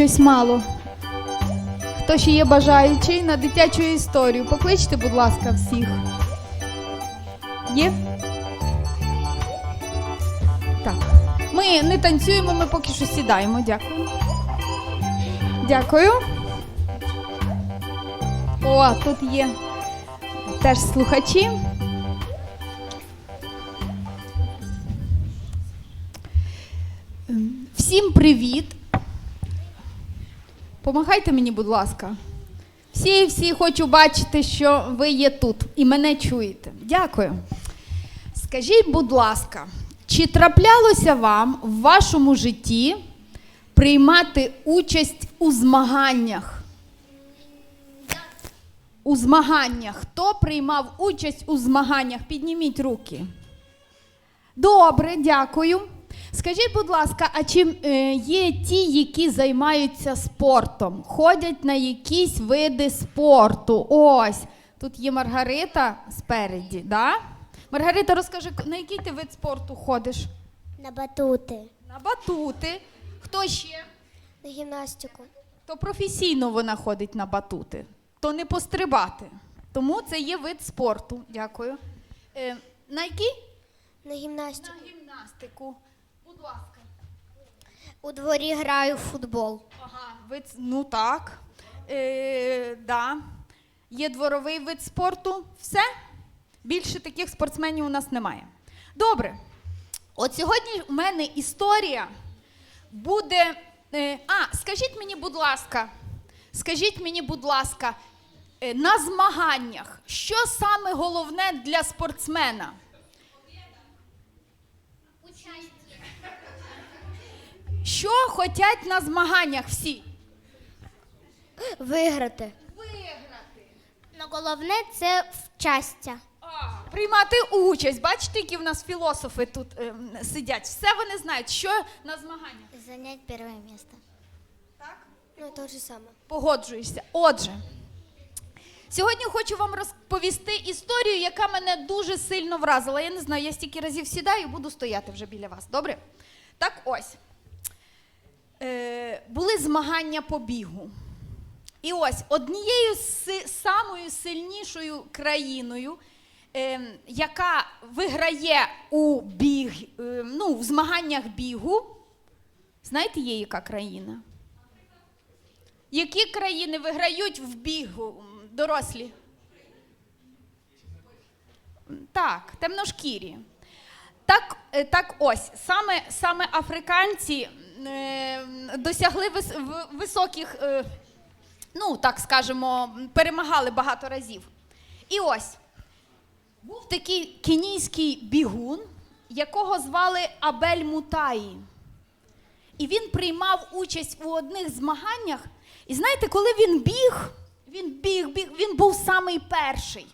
Щось мало. Хто ще є бажаючий на дитячу історію? Покличте, будь ласка, всіх. Є? Так. Ми не танцюємо, ми поки що сідаємо. Дякую. Дякую. О, тут є теж слухачі. Всім привіт. Помагайте мені, будь ласка. Всі, всі хочу бачити, що ви є тут і мене чуєте. Дякую. Скажіть, будь ласка, чи траплялося вам в вашому житті приймати участь у змаганнях? У змаганнях. Хто приймав участь у змаганнях? Підніміть руки. Добре, дякую. Скажіть, будь ласка, а чи е, є ті, які займаються спортом, ходять на якісь види спорту? Ось, тут є Маргарита спереді, да? Маргарита, розкажи, на який ти вид спорту ходиш? На батути, На батути. Хто ще? на гімнастику, То професійно вона ходить на батути, то не пострибати. Тому це є вид спорту. Дякую. Е, на який? на гімнастику. На гімнастику. Будь ласка. У дворі граю в футбол. Ага, вид, ну так. Е, да. Є дворовий вид спорту. Все? Більше таких спортсменів у нас немає. Добре. От сьогодні у мене історія буде. Е, а, скажіть мені, будь ласка, скажіть мені, будь ласка, е, на змаганнях, що саме головне для спортсмена? Що хочуть на змаганнях всі? Виграти. Виграти. Но головне це щастя. А, приймати участь. Бачите, які в нас філософи тут ем, сидять. Все вони знають, що на змаганнях. Занять перше місце. Так? Ну, то же саме. Погоджуєшся. Отже, сьогодні хочу вам розповісти історію, яка мене дуже сильно вразила. Я не знаю, я стільки разів сідаю і буду стояти вже біля вас. Добре? Так ось. Е, були змагання по бігу. І ось однією з самою сильнішою країною, е, яка виграє у біг, е, ну, в змаганнях бігу, знаєте, є яка країна? Які країни виграють в бігу дорослі? Так, темношкірі. Так, е, так ось, саме, саме африканці досягли вис, високих, е, ну так скажемо, перемагали багато разів. І ось був такий кенійський бігун, якого звали Абель Мутаї. І він приймав участь у одних змаганнях. І знаєте, коли він біг, він біг, біг, він був самий перший.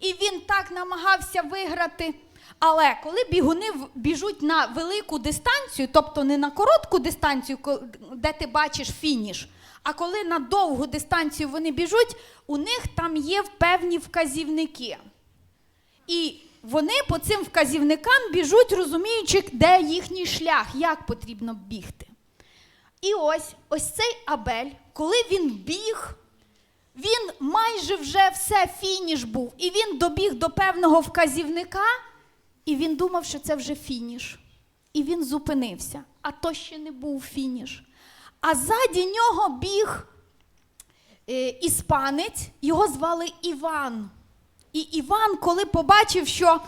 І він так намагався виграти. Але коли бігуни біжуть на велику дистанцію, тобто не на коротку дистанцію, де ти бачиш фініш, а коли на довгу дистанцію вони біжуть, у них там є певні вказівники. І вони по цим вказівникам біжуть, розуміючи, де їхній шлях, як потрібно бігти. І ось ось цей Абель, коли він біг, він майже вже все фініш був. І він добіг до певного вказівника, і він думав, що це вже фініш. І він зупинився. А то ще не був фініш. А ззаді нього біг е, іспанець, його звали Іван. І Іван, коли побачив, що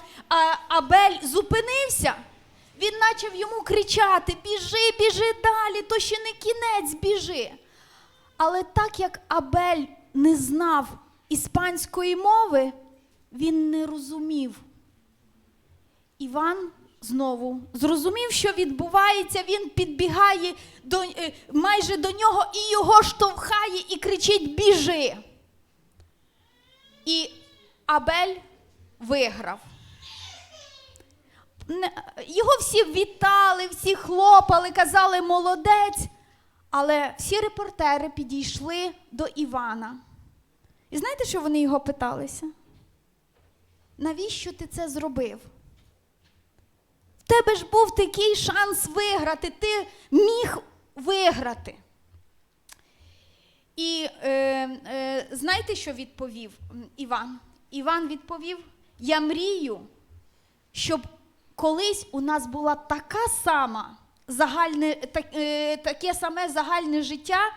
Абель зупинився, він почав йому кричати: Біжи, біжи далі, то ще не кінець, біжи. Але так як Абель не знав іспанської мови, він не розумів. Іван знову зрозумів, що відбувається, він підбігає до, е, майже до нього і його штовхає і кричить: Біжи. І Абель виграв. Його всі вітали, всі хлопали, казали молодець. Але всі репортери підійшли до Івана. І знаєте, що вони його питалися? Навіщо ти це зробив? В тебе ж був такий шанс виграти, ти міг виграти. І е, е, знаєте, що відповів Іван? Іван відповів: Я мрію, щоб колись у нас була така сама загальне, так, е, таке саме загальне життя,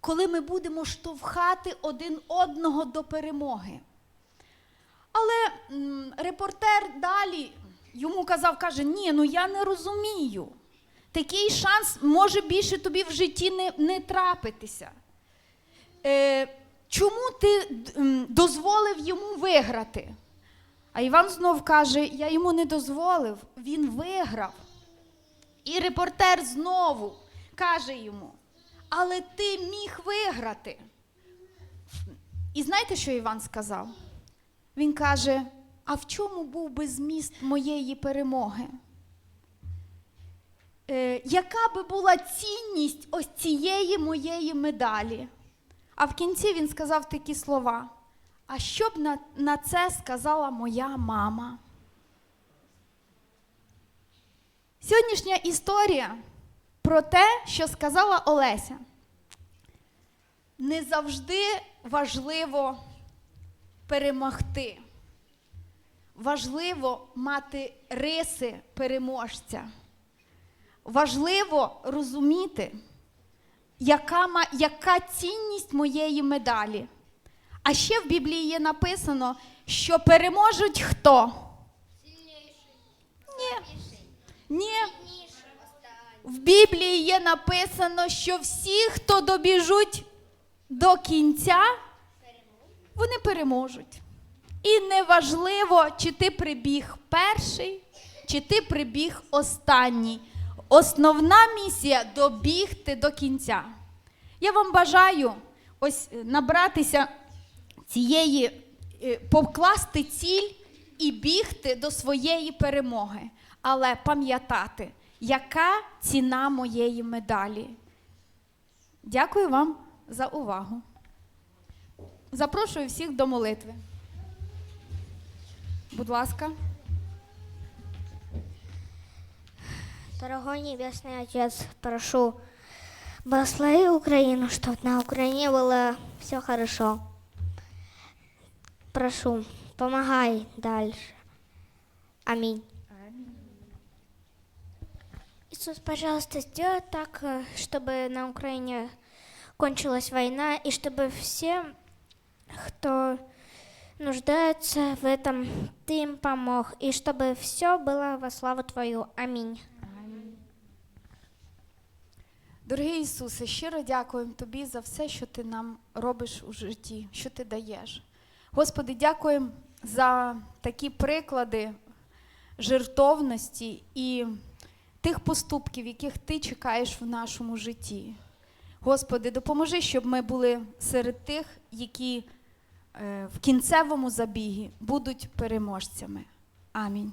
коли ми будемо штовхати один одного до перемоги. Але м, репортер далі йому казав, каже: ні, ну я не розумію. Такий шанс може більше тобі в житті не, не трапитися. Е, чому ти дозволив йому виграти? А Іван знов каже: Я йому не дозволив, він виграв. І репортер знову каже йому: Але ти міг виграти. І знаєте, що Іван сказав? Він каже: А в чому був би зміст моєї перемоги? Е, яка би була цінність ось цієї моєї медалі? А в кінці він сказав такі слова: А що б на, на це сказала моя мама? Сьогоднішня історія про те, що сказала Олеся. Не завжди важливо перемогти. Важливо мати риси переможця. Важливо розуміти, яка, яка цінність моєї медалі. А ще в Біблії є написано, що переможуть хто? Ні. Ні. В Біблії є написано, що всі, хто добіжуть до кінця, вони переможуть. І неважливо, чи ти прибіг перший, чи ти прибіг останній. Основна місія добігти до кінця. Я вам бажаю ось е, набратися цієї, е, покласти ціль і бігти до своєї перемоги, але пам'ятати, яка ціна моєї медалі. Дякую вам за увагу. Запрошую всіх до молитви. Будь ласка. Дорогой Небесный Отец, прошу, благослови Украину, чтобы на Украине было все хорошо. Прошу, помогай дальше. Аминь. Иисус, пожалуйста, сделай так, э, чтобы на Украине кончилась война, и чтобы все, кто нуждается в этом, ты им помог, и чтобы все было во славу Твою. Аминь. Дорогий Ісусе, щиро дякуємо Тобі за все, що Ти нам робиш у житті, що Ти даєш. Господи, дякуємо за такі приклади жертовності і тих поступків, яких Ти чекаєш в нашому житті. Господи, допоможи, щоб ми були серед тих, які е, в кінцевому забігі будуть переможцями. Амінь.